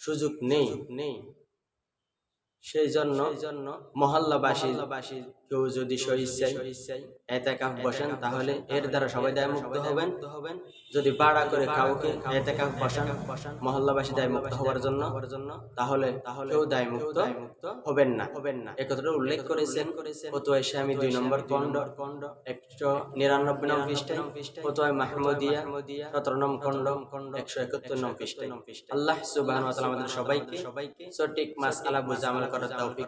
সুযোগ নেই। নেই সেই জন্য জন্য মহল্লাবাসী কেউ যদি স্বেচ্ছায় এতেকাফ বসেন তাহলে এর দ্বারা সবাই দায় মুক্ত হবেন। হবেন। যদি ভাড়া করে কাউকে এতেকাফ বসান মহল্লাবাসী দায় মুক্ত হওয়ার জন্য জন্য তাহলে তাহলে কেউ দায় মুক্ত হবেন না। হবেন না। একথা উল্লেখ করেছেন ফতোয়া স্বামী দুই নম্বর খণ্ড খণ্ড একশো নিরানব্বই নং পৃষ্ঠায় ফতোয়া মাহমুদিয়া সতেরো নম খণ্ড খণ্ড একশো একাত্তর নং পৃষ্ঠায়। আল্লাহ সুবাহ আমাদের সবাইকে সবাইকে সঠিক মাস আলা বুঝা আমল করার তৌফিক